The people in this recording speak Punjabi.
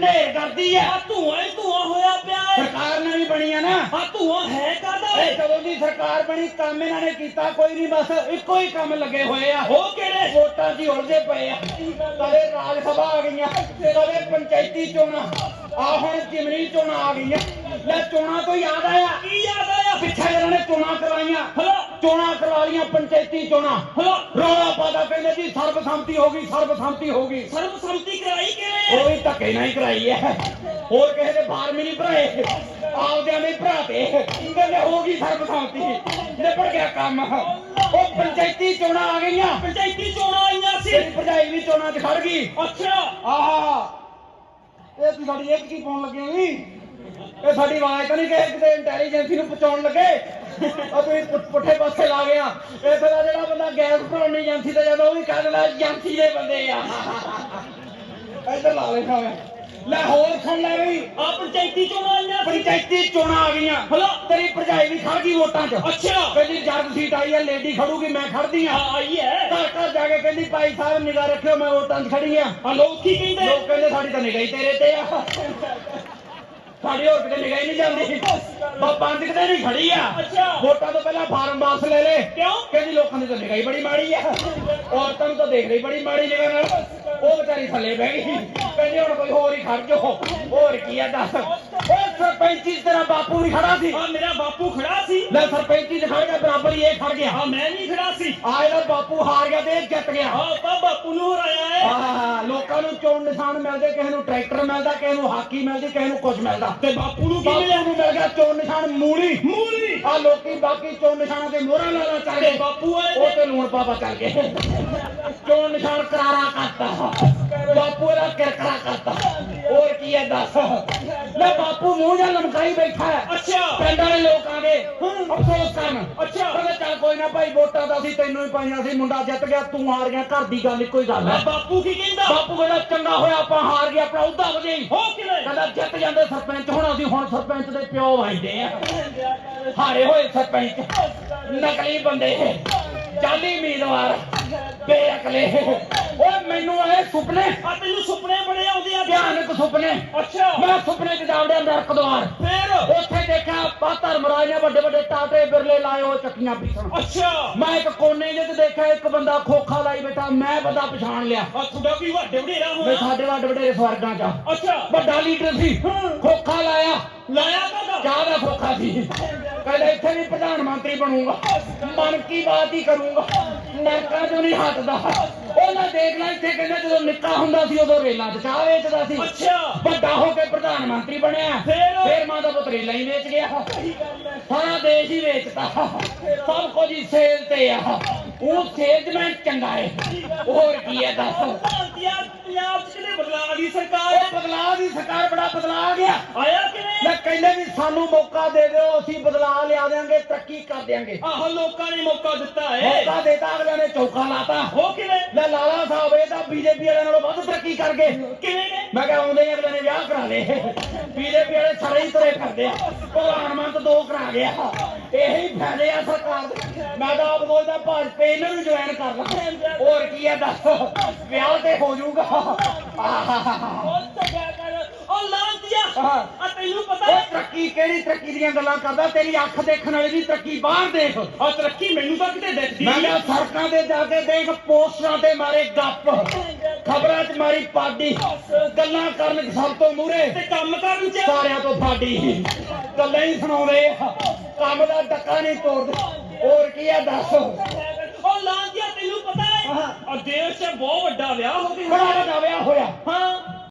ਢੇਰ ਕਰਦੀ ਆ ਆ ਧੂਆਂ ਹੀ ਧੂਆਂ ਹੋਇਆ ਪਿਆ ਏ ਸਰਕਾਰ ਨਵੀਂ ਬਣੀ ਆ ਨਾ। ਆ ਧੂਆਂ ਹੈ ਕਾਦਾ ਇਹ ਕਦੋਂ ਦੀ ਸਰਕਾਰ ਬਣੀ ਕੰਮ ਇਹਨਾਂ ਨੇ ਕੀਤਾ ਕੋਈ ਨਹੀਂ ਬਸ ਇੱਕੋ ਹੀ ਕੰਮ ਲੱਗੇ ਹੋਏ ਆ। ਉਹ ਕਿਹੜੇ? ਵੋਟਾਂ ਹੀ ਉਲਝੇ ਪਏ ਆ। ਕਦੇ ਰਾਜ ਸਭਾ ਆ ਗਈਆਂ ਕਦੇ ਪੰਚਾਇਤੀ ਚੋਣਾਂ। ਆ ਹੁਣ ਜਿਮਨੀ ਚੋਣਾਂ ਆ ਗਈਆਂ? ਲੈ ਚੋਣਾਂ ਤੋਂ ਯਾਦ ਆਇਆ? ਕੀ ਯਾਦ ਆਇਆ? ਪਿੱਛੇ ਇਹਨਾਂ ਨੇ ਚੋਣਾਂ ਕਰਵਾਈਆਂ। ਹਲੋ ਚੋਣਾਂ ਕਰਵਾ ਲੀਆਂ ਪੰਚਾਇਤੀ ਚੋਣਾਂ। ਹਲੋ ਰੌਲਾ ਪਾਦਾ ਕਹਿੰਦੇ ਜੀ ਸਰਬਸੰਮਤੀ ਹੋ ਗਈ ਸਰਬਸੰਮਤੀ ਹੋ ਗਈ। ਸਰਬਸੰਮਤੀ ਕਰਾਈ ਕਿਵੇਂ ਉਹ ਵੀ ਧੱਕੇ ਨਾਲ ਹੀ ਕਰਾਈ ਹੈ। ਹੋਰ ਕਿਸੇ ਦੇ ਫਾਰਮ ਹੀ ਨਹੀਂ ਭਰਾਏ। ਆਪਦਿਆਂ ਦੇ ਭਰਾ ਤੇ। ਕਹਿੰਦੇ ਹੋ ਗਈ ਸਰਬਸੰਮਤੀ। ਨਿਬੜ ਗਿਆ ਕੰਮ। ਉਹ ਪੰਚਾਇਤੀ ਚੋਣਾਂ ਆ ਗਈਆਂ। ਪੰਚਾਇਤੀ ਚੋਣਾਂ ਆਈਆਂ ਸੀ। ਭਰਜਾਈ ਵੀ ਚੋਣਾਂ 'ਚ ਖੜ ਗਈ। ਅੱਛਾ। ਆਹਾ। ਇਹ ਤੂੰ ਸਾਡੀ ਇੱਕ ਕੀ ਪਾਉਣ ਲੱਗੇ ਹੋਈ। ਇਹ ਸਾਡੀ ਆਵਾਜ਼ ਤਾਂ ਨਹੀਂ ਕਿ ਕਿਤੇ ਇੰਟੈਲੀਜੈਂਸੀ ਨੂੰ ਪਹੁੰਚਾਉਣ ਲੱਗੇ। ਉਹ ਤੁਸੀਂ ਪੁੱਠੇ ਪਾਸੇ ਲਾ ਗਿਆ। ਇਹ ਦਾ ਜਿਹੜਾ ਬੰਦਾ ਗੈਸ ਭਰਾਉਣੀ ਏਜੰਸੀ ਤੇ ਜਾਂਦਾ ਉਹ ਵੀ ਕਹਿ ਦਿੰਦਾ ਏਜੰਸੀ ਦੇ ਬੰਦੇ ਆ। ਇੱਧਰ ਲਾ ਲੈ ਖਾਵੇ ਲੈ। ਹੋਰ ਸੁਣ ਲੈ ਵੀ ਆ ਪੰਚਾਇਤੀ ਚੋਣਾਂ ਆਈਆਂ ਪੰਚਾਇਤੀ ਚੋਣਾਂ ਆ ਗਈਆਂ। ਹਲੋ। ਤੇਰੀ ਭਰਜਾਈ ਵੀ ਖੜ ਗਈ ਵੋਟਾਂ 'ਚ। ਅੱਛਾ। ਕਹਿੰਦੀ ਜਰਗ ਸੀਟ ਆਈ ਹੈ ਲੇਡੀ ਖੜੂਗੀ ਮੈਂ ਖੜਦੀ ਆ। ਆਈ ਹੈ। ਘਰ ਘਰ ਜਾ ਕੇ ਕਹਿੰਦੀ ਭਾਈ ਸਾਹਿਬ ਨਿਗਾਹ ਰੱਖਿਓ ਮੈਂ ਵੋਟਾਂ 'ਚ ਖੜੀ ਆ। ਆ ਲੋਕ ਕੀ ਕਹਿੰਦੇ? ਲੋਕ ਕਹਿੰਦੇ ਸਾਡੀ ਤਾਂ ਨਿਗਾਹ ਹੀ ਤੇਰੇ ਤੇ ਆ। ਸਾਡੀ ਹੋਰ ਕਿਤੇ ਨਿਗਾਹ ਹੀ ਨਹੀਂ ਜਾਂਦੀ। ਬਾ ਪੰਜ ਕਿਤੇ ਨਹੀਂ ਖੜੀ ਆ। ਵੋਟਾਂ ਤੋਂ ਪਹਿਲਾਂ ਫਾਰਮ ਵਾਪਸ ਲੈ ਲੈ। ਕਿਉਂ? ਕਹਿੰਦੀ ਲੋਕਾਂ ਦੀ ਤਾਂ ਨਿਗਾਹ ਹੀ ਬੜੀ ਮਾੜੀ ਆ। ਔਰਤਾਂ ਨੂੰ ਤਾਂ ਦੇਖ ਰਹੀ ਬੜੀ ਮਾੜੀ ਨਿਗਾਹ ਨਾਲ। ਉਹ ਵਿਚਾਰੀ ਥੱਲੇ ਬਹਿ ਗਈ। ਕਹਿੰਦੀ ਹੁਣ ਕੋਈ ਹੋਰ ਹੀ ਖੜ ਜੋ ਹੋਰ ਕੀ ਆ ਦੱਸ? ਉਹ ਸਰਪੰਚੀ ਤੇਰਾ ਬਾਪੂ ਵੀ ਖੜਾ ਸੀ। ਆ ਮੇਰਾ ਬਾਪੂ ਖੜਾ ਸੀ। ਲੈ ਸਰਪੰਚੀ 'ਚ ਖੜ ਗਿਆ ਬਰਾਬਰ ਹੀ ਇਹ ਖੜ ਗਿਆ। ਆ ਮੈਂ ਨਹੀਂ ਖੜਾ ਸੀ। ਆ ਇਹਦਾ ਬਾਪੂ ਹਾਰ ਗਿਆ ਤੇ ਇਹ ਜਿੱਤ ਗਿਆ। ਤਾਂ ਬਾਪੂ ਨੂੰ ਹਰਾਇਆ ਏ ਆਹ ਲੋਕਾਂ ਨੂੰ ਚੋਣ ਨਿਸ਼ਾਨ ਮਿਲਦੇ ਕਿਸੇ ਨੂੰ ਟਰੈਕਟਰ ਮਿਲਦਾ ਕਿਸੇ ਨੂੰ ਹਾਕੀ ਮਿਲਦੀ ਕਿਸੇ ਨੂੰ ਕੁਝ ਮਿਲਦਾ। ਤੇ ਬਾਪੂ ਨੂੰ ਕੀ ਬਾਪੂ ਨੂੰ ਮਿਲ ਗਿਆ ਚੋਣ ਨਿਸ਼ਾਨ ਮੂਲੀ। ਮੂਲੀ! ਆ ਲੋਕੀ ਬਾਕੀ ਚੋਣ ਨਿਸ਼ਾਨਾਂ ਤੇ ਮੋਹਰਾਂ ਲਾ ਲਾ ਚੱਲ ਗਏ। ਬਾਪੂ ਆਏ ਉਹ ਤੇ ਤੇ ਲੂਣ ਪਾਪਾ ਚੱਲ ਗਏ। ਚੋਣ ਨਿਸ਼ਾਨ ਕਰਾਰਾ ਕਰਤਾ। ਬਾਪੂ ਦਾ ਕਿਰਕਰਾ ਕਰਤਾ। ਹੋਰ ਕੀ ਹੈ ਦੱਸ? ਲੈ ਬਾਪੂ ਮੂੰਹ ਜਾਂ ਲਮਕਾਈ ਬੈਠਾ ਹੈ। ਅੱਛਾ। ਪਿੰਡ ਵਾਲੇ ਲੋਕ ਆ ਗਏ। ਅਫਸੋਸ ਕਰਨ। ਅੱਛਾ। ਚੱਲ ਨਾ ਭਾਈ ਵੋਟਾਂ ਤਾਂ ਅਸੀਂ ਤੈਨੂੰ ਹੀ ਪਾਈਆਂ ਸੀ ਮੁੰਡਾ ਜਿੱਤ ਗਿਆ ਤੂੰ ਹਾਰ ਗਿਆ ਘਰ ਦੀ ਗੱਲ ਇੱਕੋ ਹੀ ਗੱਲ ਹੈ। ਬਾਪੂ ਕੀ ਕਹਿੰਦਾ? ਬਾਪੂ ਕਹਿੰਦਾ ਚੰਗਾ ਹੋਇਆ ਆਪਾਂ ਹਾਰ ਗਏ ਆਪਣਾ ਉਹਦਾ ਵਜੇ ਹੋ ਕਿਵੇਂ? ਕਹਿੰਦਾ ਜਿੱਤ ਜਾਂਦੇ ਸਰਪੰਚ ਹੁਣ ਅਸੀਂ ਹੁਣ ਸਰਪੰਚ ਦੇ ਪਿਓ ਵਜਦੇ ਆ। ਹਾਰੇ ਹੋਏ ਸਰਪੰਚ ਨਕਲੀ ਬੰਦੇ ਜਾਲੀ ਉਮੀਦਵਾਰ ਬੇਅਕਲੇ। ਓਏ ਮੈਨੂੰ ਆਏ ਸੁਪਨੇ। ਆ ਤੈਨੂੰ ਸੁਪਨੇ ਬੜੇ ਆਉਂਦੇ ਆ। ਭਿਆਨਕ ਸੁਪਨੇ। ਅੱਛਾ। ਮੈਂ ਸੁਪਨੇ ਚ ਜਾਵੜਿਆ ਨਰਕ ਦਵਾਰ ਫੇਰ? ਪਾ ਧਰਮਰਾਜ ਨੇ ਵੱਡੇ ਵੱਡੇ ਟਾਟੇ ਬਿਰਲੇ ਲਾਏ ਹੋਏ ਚੱਕੀਆਂ ਪਿੱਛਣ ਅੱਛਾ। ਮੈਂ ਇੱਕ ਕੋਨੇ ਜਿਹੇ ਦੇਖਿਆ ਇੱਕ ਬੰਦਾ ਖੋਖਾ ਲਾਈ ਬੈਠਾ ਮੈਂ ਬੰਦਾ ਪਛਾਣ ਲਿਆ। ਆ ਤੁਹਾਡਾ ਕੀ ਵੱਡੇ ਵਡੇਰਾ ਵੀ ਹੋਣਾ ਸਾਡੇ ਵੱਡ ਵਡੇਰੇ ਸਵਰਗਾਂ 'ਚ। ਅੱਛਾ। ਵੱਡਾ ਲੀਡਰ ਸੀ ਖੋਖਾ ਲਾਇਆ। ਲਾਇਆ ਕਾਦਾ ਚਾਹ ਦਾ ਖੋਖਾ ਸੀ। ਕਹਿੰਦਾ ਇੱਥੇ ਵੀ ਪ੍ਰਧਾਨ ਮੰਤਰੀ ਬਣੂੰਗਾ। ਮਨ ਕੀ ਬਾਤ ਹੀ ਕਰੂੰਗਾ। ਨਰਕਾਂ ਚੋਂ ਨਹੀਂ ਹਟਦਾ। ਉਹਨਾਂ ਦੇਖ ਲੈ ਇੱਥੇ ਕਹਿੰਦਾ ਜਦੋਂ ਨਿੱਕਾ ਹੁੰਦਾ ਸੀ ਉਦੋਂ ਰੇਲਾਂ ਚਾਹ ਵੇਚਦਾ ਸੀ। ਅੱਛਾ। ਵੱਡਾ ਹੋ ਕੇ ਪ੍ਰਧਾਨ ਮੰਤਰੀ ਬਣਿਆ। ਫੇਰ? ਫੇਰ ਮਾਂ ਦਾ ਪੁੱਤ ਰੇਲਾਂ ਹੀ ਵੇਚ ਗਿਆ। ਸਾਰਾ ਦੇਸ਼ ਹੀ ਵੇਚਤਾ। ਸਭ ਕੁਝ ਹੀ ਸੇਲ ਤੇ ਆ। ਉਹ ਸੇਲਜ਼ਮੈਨ ਚੰਗਾ ਹੈ ਹੋਰ ਕੀ ਹੈ ਦੱਸ। ਭਾਰਤੀਆ ਪੰਜਾਬ ਚ ਕਿਤੇ ਬਦਲਾਅ ਦੀ ਸਰਕਾਰ? ਉਹ ਬਦਲਾਅ ਦੀ ਸਰਕਾਰ ਬੜਾ ਬਦਲਾਅ ਆ ਗਿਆ। ਆਇਆ ਕਿਵੇਂ? ਲੈ ਕਹਿੰਦੇ ਵੀ ਸਾਨੂੰ ਮੌਕਾ ਦੇ ਦਿਓ ਅਸੀਂ ਬਦਲਾਅ ਲਿਆ ਦਿਆਂਗੇ ਤਰੱਕੀ ਕਰ ਦਿਆਂਗੇ। ਆਹ ਲੋਕਾਂ ਨੇ ਮੌਕਾ ਦਿੱਤਾ ਏ। ਮੌਕਾ ਦੇਤਾ ਅਗਲਿਆਂ ਨੇ ਚੌਕਾ ਲਾਤਾ। ਹੋ ਕਿਵੇਂ? ਲੈ ਲਾਲਾ ਸਾਹਿਬ ਇਹ ਤਾਂ ਬੀਜੇਪੀ ਵਾਲਿਆਂ ਨਾਲੋਂ ਵੱਧ ਤਰੱਕੀ ਕਰ ਗਏ। ਕਿਵੇਂ ਨੇ? ਮੈਂ ਕਿਹਾ ਆਉਂਦੇ ਹੀ ਅਗਲੇ ਨੇ ਵਿਆਹ ਕਰਾ ਲਏ। ਬੀਜੇਪੀ ਵਾਲੇ ਸਾਰੇ ਹੀ ਤੁਰੇ ਫਿਰਦੇ ਆ। ਭਗਵਾਨ ਮੰਤ ਦੋ ਕਰਾ ਗਿਆ ਇਹੀ ਫਾਇਦੇ ਆ ਸਰਕਾਰ ਦੇ। ਮੈਂ ਤਾਂ ਆਪ ਸੋਚਦਾ ਭਾਜਪਾ ਇਹਨਾਂ ਨੂੰ ਜੁਆਇਨ ਕਰ ਲਾਂ। ਹੋਰ ਕੀ ਆ ਦੱਸ। ਵਿਆਹ ਤੇ ਹੋ ਜਾਊਗਾ। ਆਹਾਹਾਹਾ। ਉਹ ਤਗਾ ਕਰ। ਉਹ ਲਾਂਤੀਆ। ਆ ਤੈਨੂੰ ਪਤਾ ਉਹ ਤਰੱਕੀ ਕਿਹੜੀ ਤਰੱਕੀ ਦੀਆਂ ਗੱਲਾਂ ਕਰਦਾ? ਤੇਰੀ ਅੱਖ ਦੇਖਣ ਵਾਲੀ ਦੀ ਤਰੱਕੀ ਬਾਹਰ ਦੇਖ। ਆ ਤਰੱਕੀ ਮੈਨੂੰ ਤਾਂ ਕਿਤੇ ਦਿਖਦੀ ਮੈਂ ਨਹੀਂ ਕਿਹਾ ਸੜਕਾਂ ਤੇ ਜਾ ਕੇ ਦੇਖ ਪੋਸਟਰਾਂ ਤੇ ਮਾਰੇ ਗੱਪ। ਖਬਰਾਂ 'ਚ ਮਾਰੀ ਪਾਡੀ। ਗੱਲਾਂ ਕਰਨ ਸਭ ਤੋਂ ਮੂਰੇ ਤੇ ਕੰਮ ਕਰਨ ਚ? ਸਾਰਿਆਂ ਤੋਂ ਫਾਡੀ। ਗੱਲਾਂ ਹੀ ਸੁਣਾਉਂਦੇ ਆ। ਕੰਮ ਦਾ ਡੱਕਾ ਨਹੀਂ ਤੋੜਦੇ। ਹੋਰ ਕੀ ਆ ਦੱਸ। ਉਹ ਲਾਂਤੀਆ ਤੈਨੂੰ ਪਤਾ ਹੈ? ਹਾਂ। ਆ ਦੇਸ਼ ਚ ਬਹੁਤ ਵੱਡਾ ਵਿਆਹ ਹੋ ਗਿਆ। ਬੜਾ ਵੱਡਾ ਵਿਆਹ ਹੋਇਆ। ਹਾਂ।